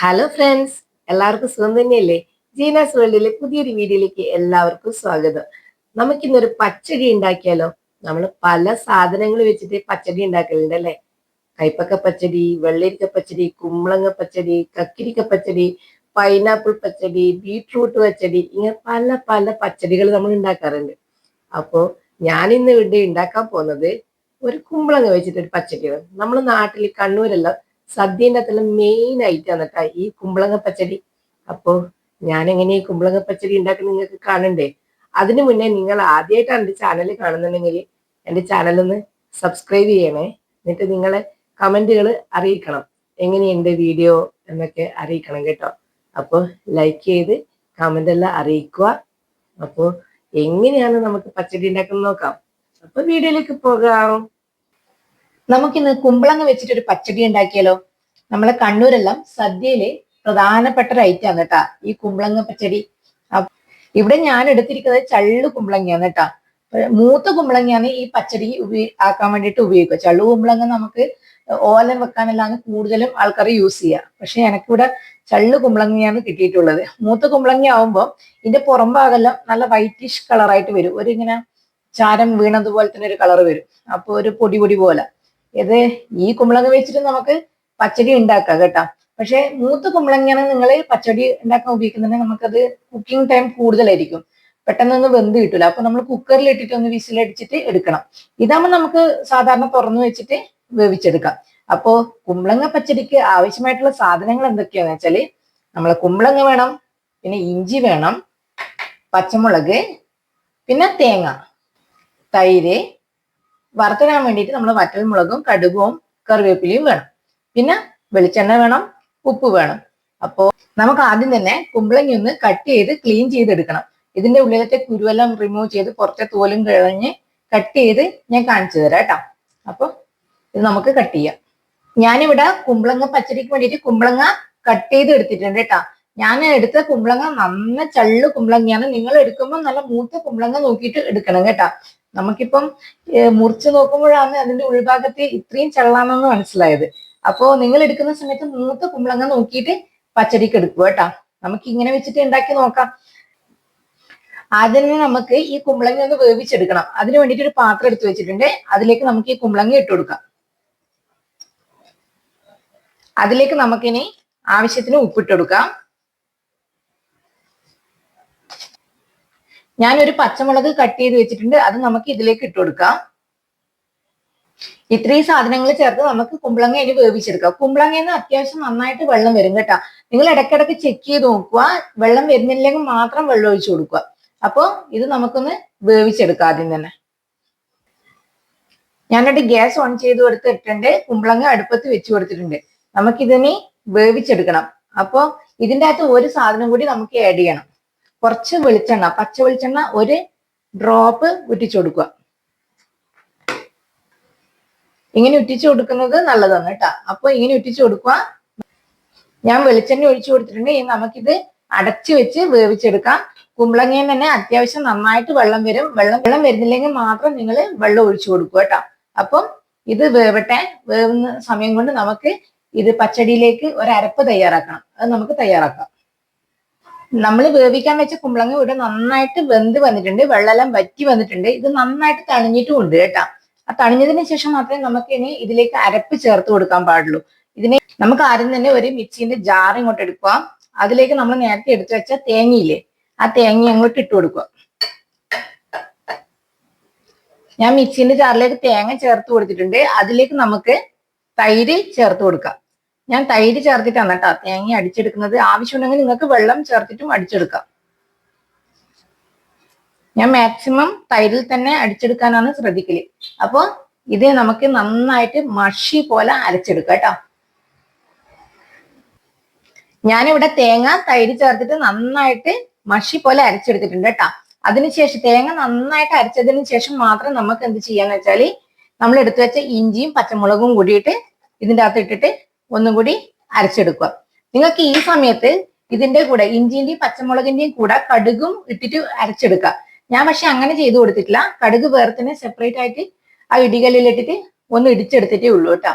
Hello friends എല്ലാവർക്കും സുഖം തന്നെയല്ലേ? ജീനാസ് വേൾഡിലെ പുതിയൊരു വീഡിയോയിലേക്ക് എല്ലാവർക്കും സ്വാഗതം. നമുക്കിന്നൊരു പച്ചടി ഉണ്ടാക്കിയാലോ? നമ്മൾ പല സാധനങ്ങൾ വെച്ചിട്ട് പച്ചടി ഉണ്ടാക്കലുണ്ട് അല്ലേ? കൈപ്പക്ക പച്ചടി വെള്ളരിക്ക പച്ചടി കുമ്പളങ്ങ പച്ചടി കക്കിരിക്ക പച്ചടി പൈനാപ്പിൾ പച്ചടി ബീട്രൂട്ട് പച്ചടി ഇങ്ങനെ പല പല പച്ചടികൾ നമ്മൾ ഉണ്ടാക്കാറുണ്ട്. അപ്പോൾ ഇന്ന് ഇവിടെ ഉണ്ടാക്കാൻ പോകുന്നത് ഒരു കുമ്പളങ്ങ വെച്ചിട്ട് ഒരു പച്ചടിയാണ്. നമ്മൾ നാട്ടിൽ കണ്ണൂരെല്ലാം സദ്യന്റെ അത്ര മെയിൻ ഐറ്റം കേട്ടോ ഈ കുമ്പളങ്ങ പച്ചടി. അപ്പോൾ ഞാൻ എങ്ങനെ ഈ കുമ്പളങ്ങ പച്ചടി ഉണ്ടാക്കുന്നത് നിങ്ങൾക്ക് കാണണ്ടേ? അതിനു മുന്നേ നിങ്ങൾ ആദ്യമായിട്ടാണ് എന്റെ ചാനൽ കാണുന്നുണ്ടെങ്കിൽ എന്റെ ചാനൽ ഒന്ന് സബ്സ്ക്രൈബ് ചെയ്യണേ. എന്നിട്ട് നിങ്ങളെ കമന്റുകൾ അറിയിക്കണം. എങ്ങനെയുണ്ട് വീഡിയോ എന്നൊക്കെ അറിയിക്കണം കേട്ടോ. അപ്പോൾ ലൈക്ക് ചെയ്ത് കമന്റ് എല്ലാം അറിയിക്കുക. അപ്പോൾ എങ്ങനെയാണ് നമുക്ക് പച്ചടി ഉണ്ടാക്കുന്നത് നോക്കാം. അപ്പോൾ വീഡിയോയിലേക്ക് പോകാം. നമുക്കിന്ന് കുമ്പളങ്ങ വെച്ചിട്ട് ഒരു പച്ചടി ഉണ്ടാക്കിയാലോ? നമ്മളെ കണ്ണൂരെല്ലാം സദ്യയിലെ പ്രധാനപ്പെട്ട ഒരു ഐറ്റം ആണ് കേട്ടാ ഈ കുമ്പളങ്ങ പച്ചടി. ഇവിടെ ഞാൻ എടുത്തിരിക്കുന്നത് ചള്ളു കുമ്പളങ്ങയാണ് കേട്ടാ. മൂത്ത കുമ്പളങ്ങയാണ് ഈ പച്ചടി ഉപയോഗി ആക്കാൻ വേണ്ടിയിട്ട് ഉപയോഗിക്കുക. ചള്ളു കുമ്പളങ്ങ നമുക്ക് ഓലൻ വെക്കാനെല്ലാം കൂടുതലും ആൾക്കാർ യൂസ് ചെയ്യുക പക്ഷെ എനിക്കിവിടെ ചള്ളു കുമ്പളങ്ങയാണ് കിട്ടിയിട്ടുള്ളത്. മൂത്ത കുമ്പളങ്ങ ആവുമ്പോൾ ഇതിന്റെ പുറം ഭാഗമെല്ലാം നല്ല വൈറ്റിഷ് കളറായിട്ട് വരും. ഒരു ഇങ്ങനെ ചാരം വീണതുപോലെ തന്നെ ഒരു കളർ വരും. അപ്പോൾ ഒരു പൊടി പൊടി പോലെ. ഇത് ഈ കുമ്പളങ്ങ വെച്ചിട്ട് നമുക്ക് പച്ചടി ഉണ്ടാക്കാം കേട്ടോ. പക്ഷെ മൂത്ത കുമ്പളങ്ങയാണ് നിങ്ങൾ പച്ചടി ഉണ്ടാക്കാൻ ഉപയോഗിക്കുന്നുണ്ടെങ്കിൽ നമുക്കത് കുക്കിംഗ് ടൈം കൂടുതലായിരിക്കും. പെട്ടെന്നൊന്നും വെന്ത് കിട്ടില്ല അപ്പൊ നമ്മൾ കുക്കറിൽ ഇട്ടിട്ട് ഒന്ന് വിസിലടിച്ചിട്ട് എടുക്കണം. ഇതാകുമ്പോൾ നമുക്ക് സാധാരണ തുറന്നു വെച്ചിട്ട് വേവിച്ചെടുക്കാം. അപ്പോ കുമ്പളങ്ങ പച്ചടിക്ക് ആവശ്യമായിട്ടുള്ള സാധനങ്ങൾ എന്തൊക്കെയാന്ന് വെച്ചാൽ നമ്മളെ കുമ്പളങ്ങ വേണം പിന്നെ ഇഞ്ചി വേണം പച്ചമുളക് പിന്നെ തേങ്ങ തൈര് വറുത്തിടാൻ വേണ്ടിയിട്ട് നമ്മൾ വറ്റൽമുളകും കടുകും കറിവേപ്പിലയും വേണം. പിന്നെ വെളിച്ചെണ്ണ വേണം ഉപ്പ് വേണം. അപ്പോ നമുക്ക് ആദ്യം തന്നെ കുമ്പളങ്ങി ഒന്ന് കട്ട് ചെയ്ത് ക്ലീൻ ചെയ്തെടുക്കണം. ഇതിന്റെ ഉള്ളിലത്തെ കുരുവെല്ലാം റിമൂവ് ചെയ്ത് പുറത്തെ തോലും കിഴഞ്ഞ് കട്ട് ചെയ്ത് ഞാൻ കാണിച്ചു തരാം കേട്ടോ. അപ്പൊ ഇത് നമുക്ക് കട്ട് ചെയ്യാം. ഞാനിവിടെ കുമ്പളങ്ങ പച്ചടിക്ക് വേണ്ടിയിട്ട് കുമ്പളങ്ങ കട്ട് ചെയ്ത് എടുത്തിട്ടുണ്ട് കേട്ടോ. ഞാൻ എടുത്ത കുമ്പളങ്ങ നന്ന ചള്ളു കുമ്പളങ്ങയാണ്. നിങ്ങൾ എടുക്കുമ്പോൾ നല്ല മൂത്ത കുമ്പളങ്ങ നോക്കിയിട്ട് എടുക്കണം കേട്ടോ. നമുക്കിപ്പം മുറിച്ചു നോക്കുമ്പോഴാണ് അതിന്റെ ഉൾഭാഗത്ത് ഇത്രയും ചള്ളാണെന്ന് മനസ്സിലായത്. അപ്പോ നിങ്ങൾ എടുക്കുന്ന സമയത്ത് മൂത്ത കുമ്പളങ്ങ നോക്കിയിട്ട് പച്ചടിക്ക് എടുക്കുക കേട്ടാ. നമുക്ക് ഇങ്ങനെ വെച്ചിട്ട് ഉണ്ടാക്കി നോക്കാം. ആദ്യം നമുക്ക് ഈ കുമ്പളങ്ങ ഒന്ന് വേവിച്ചെടുക്കണം. അതിന് വേണ്ടിയിട്ട് ഒരു പാത്രം എടുത്തു വെച്ചിട്ടുണ്ട്. അതിലേക്ക് നമുക്ക് ഈ കുമ്പളങ്ങ ഇട്ട് കൊടുക്കാം. അതിലേക്ക് നമുക്കിനി ആവശ്യത്തിന് ഉപ്പിട്ട് കൊടുക്കാം. ഞാനൊരു പച്ചമുളക് കട്ട് ചെയ്ത് വെച്ചിട്ടുണ്ട്. അത് നമുക്ക് ഇതിലേക്ക് ഇട്ട് കൊടുക്കാം. ഇത്രയും സാധനങ്ങൾ ചേർത്ത് നമുക്ക് കുമ്പളങ്ങ ഇനി വേവിച്ചെടുക്കാം. കുമ്പളങ്ങയിൽ നിന്ന് അത്യാവശ്യം നന്നായിട്ട് വെള്ളം വരും കേട്ടോ. നിങ്ങൾ ഇടയ്ക്കിടയ്ക്ക് ചെക്ക് ചെയ്ത് നോക്കുക. വെള്ളം വരുന്നില്ലെങ്കിൽ മാത്രം വെള്ളം ഒഴിച്ചു കൊടുക്കുക. അപ്പോൾ ഇത് നമുക്കൊന്ന് വേവിച്ചെടുക്കാം ആദ്യം തന്നെ. ഞാനൊരു ഗ്യാസ് ഓൺ ചെയ്ത് കൊടുത്തിട്ടുണ്ട്. കുമ്പളങ്ങ അടുപ്പത്ത് വെച്ച് കൊടുത്തിട്ടുണ്ട്. നമുക്കിതിനി വേവിച്ചെടുക്കണം. അപ്പോൾ ഇതിന്റെ അകത്ത് ഒരു സാധനം കൂടി നമുക്ക് ആഡ് ചെയ്യണം. കുറച്ച് വെളിച്ചെണ്ണ പച്ച വെളിച്ചെണ്ണ ഒരു ഡ്രോപ്പ് ഉറ്റിച്ചു കൊടുക്കുക. ഇങ്ങനെ ഉറ്റിച്ചു കൊടുക്കുന്നത് നല്ലതാണ് കേട്ടോ. അപ്പൊ ഇങ്ങനെ ഉറ്റിച്ചു കൊടുക്കുക. ഞാൻ വെളിച്ചെണ്ണ ഒഴിച്ചു കൊടുത്തിട്ടുണ്ട്. ഇനി നമുക്കിത് അടച്ചു വെച്ച് വേവിച്ചെടുക്കാം. കുമ്പളങ്ങയിൽ തന്നെ അത്യാവശ്യം നന്നായിട്ട് വെള്ളം വരും. വെള്ളം വെള്ളം വരുന്നില്ലെങ്കിൽ മാത്രം നിങ്ങൾ വെള്ളം ഒഴിച്ചു കൊടുക്കുക കേട്ടോ. അപ്പം ഇത് വേവട്ടെ. വേവുന്ന സമയം കൊണ്ട് നമുക്ക് ഇത് പച്ചടിയിലേക്ക് ഒരു അരപ്പ് തയ്യാറാക്കണം. അത് നമുക്ക് തയ്യാറാക്കാം. നമ്മൾ വേവിക്കാൻ വെച്ച കുമ്പളങ്ങ ഇവിടെ നന്നായിട്ട് വെന്ത് വന്നിട്ടുണ്ട്. വെള്ളമെല്ലാം വറ്റി വന്നിട്ടുണ്ട്. ഇത് നന്നായിട്ട് തണിഞ്ഞിട്ടും ഉണ്ട് കേട്ടോ. ആ തണിഞ്ഞതിന് ശേഷം മാത്രമേ നമുക്ക് ഇനി ഇതിലേക്ക് അരപ്പ് ചേർത്ത് കൊടുക്കാൻ പാടുള്ളൂ. ഇതിനെ നമുക്ക് ആദ്യം തന്നെ ഒരു മിക്സിന്റെ ജാർ ഇങ്ങോട്ട് എടുക്കുക. അതിലേക്ക് നമ്മൾ നേരത്തെ എടുത്തു വെച്ച തേങ്ങയില്ലേ ആ തേങ്ങ അങ്ങോട്ട് ഇട്ട് കൊടുക്കുക. ഞാൻ മിക്സിന്റെ ജാറിലേക്ക് തേങ്ങ ചേർത്ത് കൊടുത്തിട്ടുണ്ട്. അതിലേക്ക് നമുക്ക് തൈര് ചേർത്ത് കൊടുക്കാം. ഞാൻ തൈര് ചേർത്തിട്ടാണ് കേട്ടോ തേങ്ങ അടിച്ചെടുക്കുന്നത്. ആവശ്യമുണ്ടെങ്കിൽ നിങ്ങൾക്ക് വെള്ളം ചേർത്തിട്ടും അടിച്ചെടുക്കാം. ഞാൻ മാക്സിമം തൈരിൽ തന്നെ അടിച്ചെടുക്കാനാണ് ശ്രദ്ധിക്കൽ. അപ്പൊ ഇത് നമുക്ക് നന്നായിട്ട് മഷി പോലെ അരച്ചെടുക്കാം കേട്ടോ. ഞാനിവിടെ തേങ്ങ തൈര് ചേർത്തിട്ട് നന്നായിട്ട് മഷി പോലെ അരച്ചെടുത്തിട്ടുണ്ട് കേട്ടോ. അതിനുശേഷം തേങ്ങ നന്നായിട്ട് അരച്ചതിന് ശേഷം മാത്രം നമുക്ക് എന്ത് ചെയ്യാന്ന് വെച്ചാൽ നമ്മൾ എടുത്തു വെച്ച ഇഞ്ചിയും പച്ചമുളകും കൂടിയിട്ട് ഇതിന്റെ അകത്ത് ഇട്ടിട്ട് ഒന്നും കൂടി അരച്ചെടുക്കുക. നിങ്ങൾക്ക് ഈ സമയത്ത് ഇതിന്റെ കൂടെ ഇഞ്ചിന്റെയും പച്ചമുളകിന്റെയും കൂടെ കടുകും ഇട്ടിട്ട് അരച്ചെടുക്കുക. ഞാൻ പക്ഷെ അങ്ങനെ ചെയ്തു കൊടുത്തിട്ടില്ല. കടുക് വേറെ തന്നെ സെപ്പറേറ്റ് ആയിട്ട് ആ ഇടികല്ലിലിട്ടിട്ട് ഒന്ന് ഇടിച്ചെടുത്തിട്ടേ ഉള്ളൂ കേട്ടോ.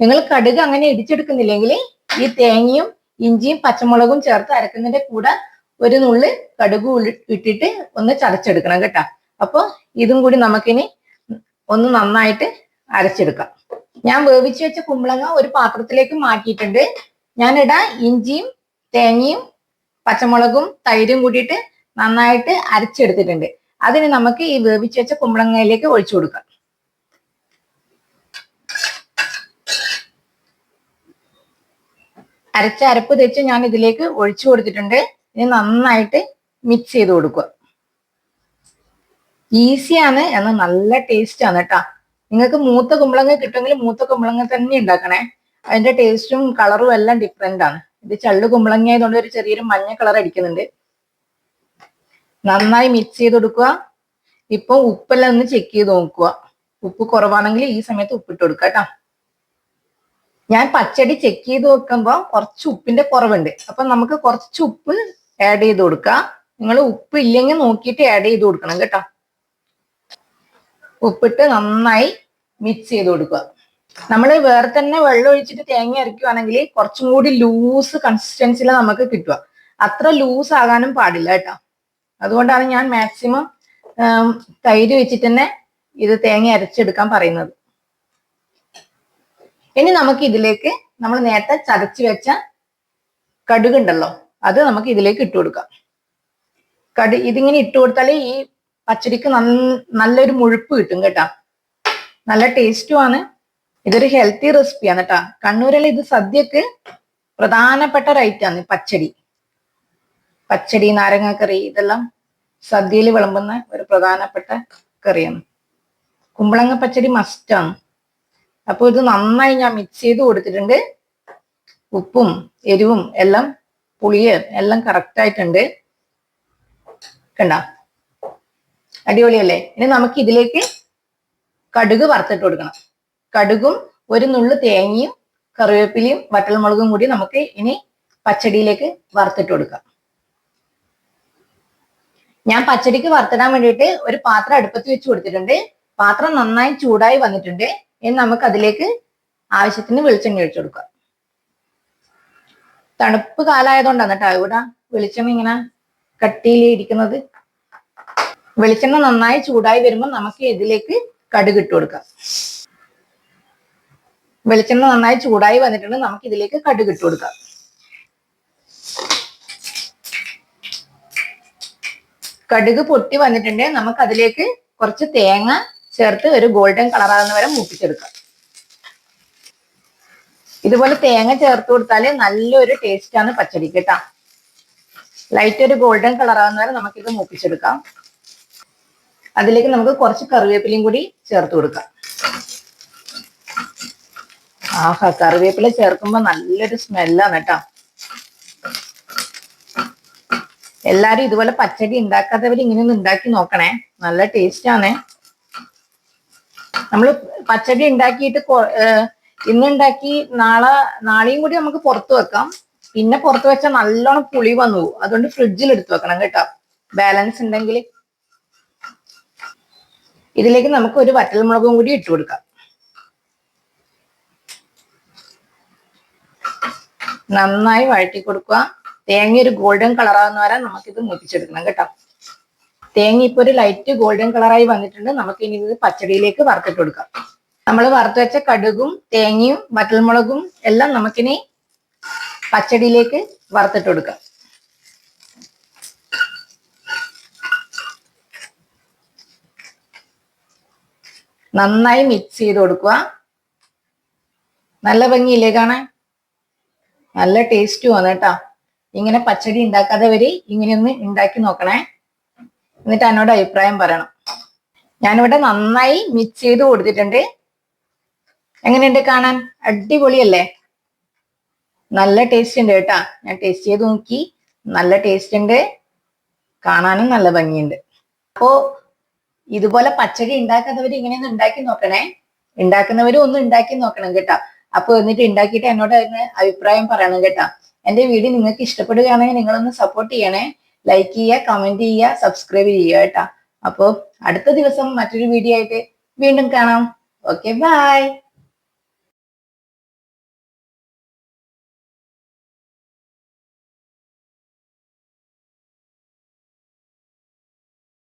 നിങ്ങൾ കടുക് അങ്ങനെ ഇടിച്ചെടുക്കുന്നില്ലെങ്കിൽ ഈ തേങ്ങയും ഇഞ്ചിയും പച്ചമുളകും ചേർത്ത് അരക്കുന്നതിന്റെ കൂടെ ഒരു നുള്ളി കടുക് ഇട്ടിട്ട് ഒന്ന് ചതച്ചെടുക്കണം കേട്ടോ. അപ്പോൾ ഇതും കൂടി നമുക്കിനി ഒന്ന് നന്നായിട്ട് അരച്ചെടുക്കാം. ഞാൻ വേവിച്ച് വെച്ച കുമ്പളങ്ങ ഒരു പാത്രത്തിലേക്ക് മാറ്റിയിട്ടുണ്ട്. ഞാനിടാ ഇഞ്ചിയും തേങ്ങയും പച്ചമുളകും തൈരും കൂടിയിട്ട് നന്നായിട്ട് അരച്ചെടുത്തിട്ടുണ്ട്. അതിന് നമുക്ക് ഈ വേവിച്ച് വെച്ച കുമ്പളങ്ങയിലേക്ക് ഒഴിച്ചു കൊടുക്കാം. അരച്ച അരപ്പ് തെച്ച് ഞാൻ ഇതിലേക്ക് ഒഴിച്ചു കൊടുത്തിട്ടുണ്ട്. ഇനി നന്നായിട്ട് മിക്സ് ചെയ്ത് കൊടുക്കുക. ഈസിയാണ് എന്നാൽ നല്ല ടേസ്റ്റ് ആണ് കേട്ടാ. നിങ്ങൾക്ക് മൂത്ത കുമ്പളങ്ങ കിട്ടുമെങ്കിൽ മൂത്ത കുമ്പളങ്ങ തന്നെ ഉണ്ടാക്കണേ. അതിന്റെ ടേസ്റ്റും കളറും എല്ലാം ഡിഫറെന്റ് ആണ്. ഇത് ചള്ളു കുമ്പളങ്ങ ആയതുകൊണ്ട് ഒരു ചെറിയൊരു മഞ്ഞ കളർ അടിക്കുന്നുണ്ട്. നന്നായി മിക്സ് ചെയ്ത് കൊടുക്കുക. ഇപ്പൊ ഉപ്പെല്ലാം ഒന്ന് ചെക്ക് ചെയ്ത് നോക്കുക. ഉപ്പ് കുറവാണെങ്കിൽ ഈ സമയത്ത് ഉപ്പിട്ട് കൊടുക്കുക കേട്ടോ. ഞാൻ പച്ചടി ചെക്ക് ചെയ്ത് നോക്കുമ്പോൾ കുറച്ച് ഉപ്പിന്റെ കുറവുണ്ട്. അപ്പൊ നമുക്ക് കുറച്ച് ഉപ്പ് ആഡ് ചെയ്ത് കൊടുക്കുക. നിങ്ങൾ ഉപ്പ് ഇല്ലെങ്കിൽ നോക്കിയിട്ട് ആഡ് ചെയ്ത് കൊടുക്കണം കേട്ടോ. ഉപ്പിട്ട് നന്നായി മിക്സ് ചെയ്ത് കൊടുക്കുക. നമ്മൾ വേറെ തന്നെ വെള്ളം ഒഴിച്ചിട്ട് തേങ്ങ അരയ്ക്കുവാണെങ്കിൽ കുറച്ചും കൂടി ലൂസ് കൺസിസ്റ്റൻസിയിൽ നമുക്ക് കിട്ടുക. അത്ര ലൂസ് ആകാനും പാടില്ല കേട്ടോ. അതുകൊണ്ടാണ് ഞാൻ മാക്സിമം തൈര് വെച്ചിട്ട് തന്നെ ഇത് തേങ്ങ അരച്ചെടുക്കാൻ പറയുന്നത്. ഇനി നമുക്ക് ഇതിലേക്ക് നമ്മൾ നേരത്തെ ചതച്ച് വെച്ച കടുകുണ്ടല്ലോ അത് നമുക്ക് ഇതിലേക്ക് ഇട്ട് കൊടുക്കാം. കടു ഇതിങ്ങനെ ഇട്ട് കൊടുത്താലേ ഈ പച്ചടിക്ക് നല്ലൊരു മുഴുപ്പ് കിട്ടും കേട്ടാ. നല്ല ടേസ്റ്റും ആണ്. ഇതൊരു ഹെൽത്തി റെസിപ്പിയാണ് കേട്ടാ കണ്ണൂരിൽ ഇത് സദ്യക്ക് പ്രധാനപ്പെട്ട ഒരു ഐറ്റാണ് പച്ചടി. പച്ചടി നാരങ്ങക്കറി ഇതെല്ലാം സദ്യയിൽ വിളമ്പുന്ന ഒരു പ്രധാനപ്പെട്ട കറിയാണ്. കുമ്പളങ്ങ പച്ചടി മസ്റ്റാണ് അപ്പോൾ ഇത് നന്നായി ഞാൻ മിക്സ് ചെയ്ത് കൊടുത്തിട്ടുണ്ട്. ഉപ്പും എരിവും എല്ലാം പുളിയും എല്ലാം കറക്റ്റ് ആയിട്ടുണ്ട്. കണ്ട? അടിപൊളിയല്ലേ? ഇനി നമുക്ക് ഇതിലേക്ക് കടുക് വറുത്തിട്ട് കൊടുക്കണം. കടുകും ഒരു നുള്ളു തേങ്ങയും കറിവേപ്പിലയും വറ്റൽമുളകും കൂടി നമുക്ക് ഇനി പച്ചടിയിലേക്ക് വറുത്തിട്ട് കൊടുക്കാം. ഞാൻ പച്ചടിക്ക് വറുത്തിടാൻ വേണ്ടിയിട്ട് ഒരു പാത്രം അടുപ്പത്ത് വെച്ച് കൊടുത്തിട്ടുണ്ട്. പാത്രം നന്നായി ചൂടായി വന്നിട്ടുണ്ട്. ഇനി നമുക്ക് അതിലേക്ക് ആവശ്യത്തിന് വെളിച്ചെണ്ണ ഒഴിച്ചു കൊടുക്കാം. തണുപ്പ് കാലമായതുകൊണ്ടാണ് കേട്ടോ ഇവിടെ വെളിച്ചെണ്ണ ഇങ്ങനെ കട്ടിയിൽ ഇരിക്കുന്നത് വെളിച്ചെണ്ണ നന്നായി ചൂടായി വരുമ്പോൾ നമുക്ക് ഇതിലേക്ക് കടുക് ഇട്ട് കൊടുക്കാം. വെളിച്ചെണ്ണ നന്നായി ചൂടായി വന്നിട്ടുണ്ട്. നമുക്ക് ഇതിലേക്ക് കടുക് ഇട്ട് കൊടുക്കാം. കടുക് പൊട്ടി വന്നിട്ടുണ്ട്. നമുക്ക് അതിലേക്ക് കുറച്ച് തേങ്ങ ചേർത്ത് ഒരു ഗോൾഡൻ കളറാകുന്ന വരെ മൂപ്പിച്ചെടുക്കാം. ഇതുപോലെ തേങ്ങ ചേർത്ത് കൊടുത്താൽ നല്ലൊരു ടേസ്റ്റാണ് ആണ് പച്ചടിക്ക് കേട്ടാ. ലൈറ്റ് ഒരു ഗോൾഡൻ കളറാകുന്ന വരെ നമുക്കിത് മൂപ്പിച്ചെടുക്കാം. അതിലേക്ക് നമുക്ക് കുറച്ച് കറിവേപ്പിലയും കൂടി ചേർത്ത് കൊടുക്കാം. ആഹാ കറിവേപ്പില ചേർക്കുമ്പോ നല്ലൊരു സ്മെല്ലാണ് കേട്ടോ. എല്ലാരും ഇതുപോലെ പച്ചടി ഉണ്ടാക്കാത്തവർ ഇങ്ങനെ ഒന്ന് ഉണ്ടാക്കി നോക്കണേ. നല്ല ടേസ്റ്റ് ആണ് നമ്മൾ പച്ചടി ഉണ്ടാക്കിയിട്ട് ഇന്ന് ഉണ്ടാക്കി നാളെ നാളെയും കൂടി നമുക്ക് പുറത്ത് വെക്കാം. പിന്നെ പുറത്ത് വെച്ചാൽ നല്ലോണം പുളി വന്നു അതുകൊണ്ട് ഫ്രിഡ്ജിൽ എടുത്ത് വെക്കണം കേട്ടോ. ബാലൻസ് ഉണ്ടെങ്കിൽ ഇതിലേക്ക് നമുക്ക് ഒരു വറ്റൽമുളകും കൂടി ഇട്ട് കൊടുക്കാം. നന്നായി വഴറ്റി കൊടുക്കുക. തേങ്ങ ഒരു ഗോൾഡൻ കളറാകുന്ന വരെ നമുക്കിത് മുപ്പിച്ചെടുക്കണം കേട്ടോ. തേങ്ങ ഇപ്പൊ ഒരു ലൈറ്റ് ഗോൾഡൻ കളറായി വന്നിട്ടുണ്ട്. നമുക്ക് ഇനി ഇത് പച്ചടിയിലേക്ക് വറുത്തിട്ട് കൊടുക്കാം. നമ്മൾ വറുത്ത് വെച്ച കടുകും തേങ്ങയും വറ്റൽമുളകും എല്ലാം നമുക്കിനി പച്ചടിയിലേക്ക് വറുത്തിട്ട് കൊടുക്കാം. നന്നായി മിക്സ് ചെയ്ത് കൊടുക്കുക. നല്ല ഭംഗിയില്ലേ കാണാൻ? നല്ല ടേസ്റ്റുമാണ് കേട്ടോ. ഇങ്ങനെ പച്ചടി ഉണ്ടാക്കാതെ വരെ ഇങ്ങനെയൊന്ന് ഉണ്ടാക്കി നോക്കണേ. എന്നിട്ട് എന്നോട് അഭിപ്രായം പറയണം. ഞാനിവിടെ നന്നായി മിക്സ് ചെയ്ത് കൊടുത്തിട്ടുണ്ട്. എങ്ങനെയുണ്ട് കാണാൻ? അടിപൊളിയല്ലേ? നല്ല ടേസ്റ്റ് ഉണ്ട് കേട്ടാ. ഞാൻ ടേസ്റ്റ് ചെയ്ത് നോക്കി. നല്ല ടേസ്റ്റ് ഉണ്ട്. കാണാനും നല്ല ഭംഗിയുണ്ട്. അപ്പോ ഇതുപോലെ പച്ചടി ഉണ്ടാക്കുന്നവർ ഇങ്ങനെയൊന്ന് ഉണ്ടാക്കി നോക്കണേ. ഉണ്ടാക്കുന്നവരും ഒന്ന് ഉണ്ടാക്കി നോക്കണം കേട്ടോ. അപ്പൊ എന്നിട്ട് ഉണ്ടാക്കിയിട്ട് എന്നോട് അതിന് അഭിപ്രായം പറയണം കേട്ടോ. എന്റെ വീഡിയോ നിങ്ങൾക്ക് ഇഷ്ടപ്പെടുകയാണെങ്കിൽ നിങ്ങളൊന്ന് സപ്പോർട്ട് ചെയ്യണേ. ലൈക്ക് ചെയ്യുക കമന്റ് ചെയ്യുക സബ്സ്ക്രൈബ് ചെയ്യുക കേട്ടോ. അപ്പോ അടുത്ത ദിവസം മറ്റൊരു വീഡിയോ ആയിട്ട് വീണ്ടും കാണാം. Okay bye